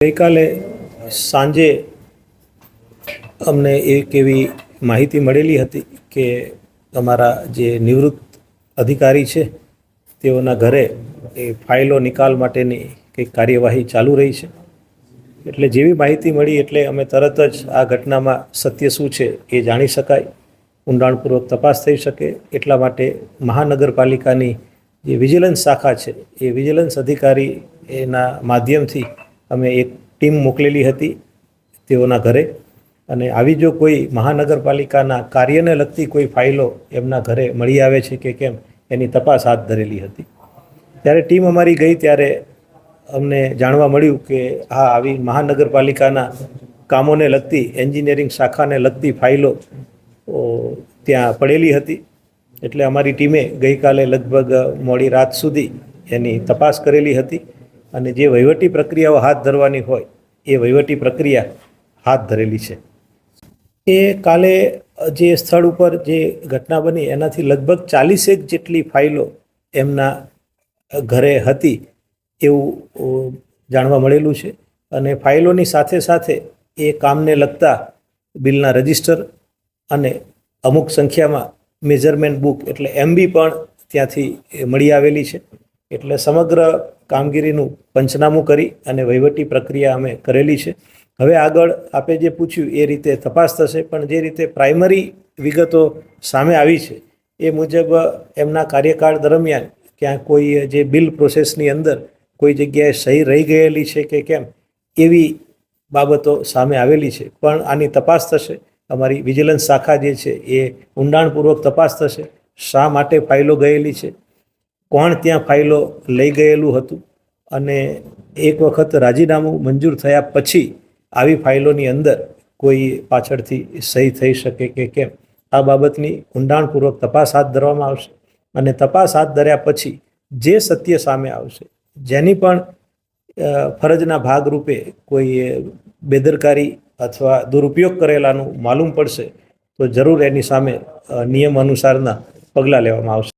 ગઈકાલે સાંજે અમને એક એવી માહિતી મળેલી હતી કે અમારા જે નિવૃત્ત અધિકારી છે, તેઓના ઘરે એ ફાઇલો નિકાલ માટેની કંઈક કાર્યવાહી ચાલુ રહી છે. એટલે જેવી માહિતી મળી એટલે અમે તરત જ આ ઘટનામાં સત્ય શું છે એ જાણી શકાય, ઊંડાણપૂર્વક તપાસ થઈ શકે. એટલા માટે મહાનગરપાલિકાની જે વિજિલન્સ શાખા છે, એ વિજિલન્સ અધિકારી એના માધ્યમથી અમે એક ટીમ મોકલેલી હતી તેઓના ઘરે. અને આવી જો કોઈ મહાનગરપાલિકાના કાર્યને લગતી કોઈ ફાઇલો એમના ઘરે મળી આવે છે કે કેમ, એની તપાસ હાથ ધરેલી હતી. ત્યારે ટીમ અમારી ગઈ ત્યારે અમને જાણવા મળ્યું કે હા આવી મહાનગરપાલિકાના કામોને લગતી, એન્જિનિયરિંગ શાખાને લગતી ફાઇલો ત્યાં પડેલી હતી. એટલે અમારી ટીમે ગઈકાલે લગભગ મોડી રાત સુધી એની તપાસ કરેલી હતી. અને જે વહીવટી પ્રક્રિયાઓ હાથ ધરવાની હોય, એ વહીવટી પ્રક્રિયા હાથ ધરેલી છે. એ કાલે જે સ્થળ ઉપર જે ઘટના બની, એનાથી લગભગ ચાલીસેક જેટલી ફાઇલો એમના ઘરે હતી એવું જાણવા મળેલું છે. અને ફાઇલોની સાથે સાથે એ કામને લગતા બિલના રજિસ્ટર અને અમુક સંખ્યામાં મેઝરમેન્ટ બુક એટલે એમબી પણ ત્યાંથી મળી આવેલી છે. એટલે સમગ્ર કામગીરીનું પંચનામું કરી અને વહીવટી પ્રક્રિયા અમે કરેલી છે. હવે આગળ આપે જે પૂછ્યું એ રીતે તપાસ થશે, પણ જે રીતે પ્રાઇમરી વિગતો સામે આવી છે, એ મુજબ એમના કાર્યકાળ દરમિયાન ક્યાં કોઈ જે બિલ પ્રોસેસની અંદર કોઈ જગ્યાએ સહી રહી ગયેલી છે કે કેમ, એવી બાબતો સામે આવેલી છે. પણ આની તપાસ થશે. અમારી વિજિલન્સ શાખા જે છે એ ઊંડાણપૂર્વક તપાસ થશે. શા માટે ફાઇલો ગયેલી છે? કોણ ત્યાં ફાઇલો લઈ ગયેલું હતું અને એક વખત રાજીનામું મંજૂર થયા પછી આવી ફાઇલોની અંદર કોઈ પાછળથી સહી થઈ શકે કે કેમ? આ બાબતની ઊંડાણપૂર્વક તપાસ હાથ ધરવામાં આવશે અને તપાસ હાથ ધર્યા પછી જે સત્ય સામે આવશે, જેની પણ ફરજના ભાગરૂપે કોઈ બેદરકારી અથવા દુરુપયોગ કરેલાનું માલુમ પડશે, તો જરૂર એની સામે નિયમ અનુસારના પગલાં લેવામાં આવશે.